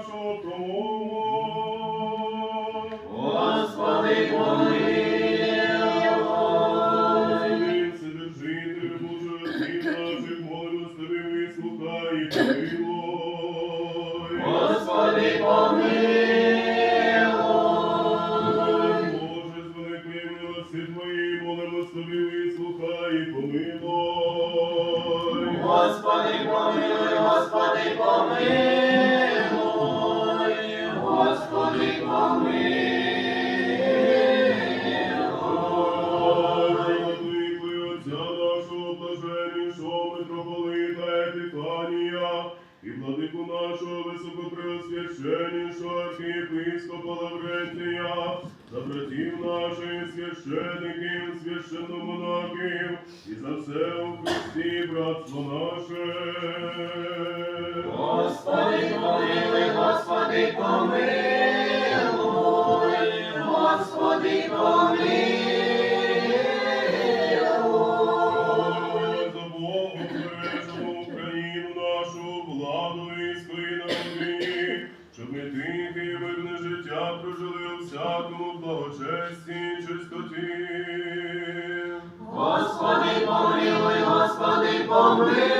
нашого промовимо. Господи, помилуй. Господи, Вседержителю Боже, Отців наших, молимо з Тобі, вислухай і помилуй. Господи, помилуй. Боже, з великої милости Твоєї, молимо з Тобі, вислухай і помилуй. Господи, помилуй, Господи, помилуй. Господи, помилуй. Отця нашого блаженнішого митрополита Епіфанія і владику нашого високопреосвященнішого архієпископа Лаврентія, за братів наших священиків, священномонахів і за все у Христі братство наше. Господи, помилуй, Господи, помилуй. Господи, помилуй. За Богу бережемо Україну нашу, владу і народи, щоб ми тихе і мирне життя прожили у всякому благочесті і чистоті. Господи, помилуй, Господи, помилуй.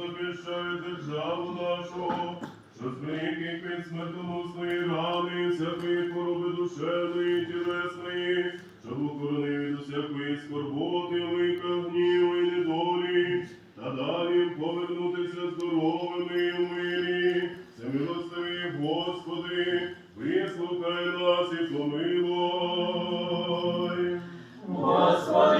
Захищають державу нашу, що зберіг від смертоносної рани, всякої хвороби душевної і тілесної, щоб охоронив від усякої скорботи, лика, гніву і недолі, та далі повернутися здоровими в мирі. Це милостивий Господи, вислухай нас і помилуй. Господи,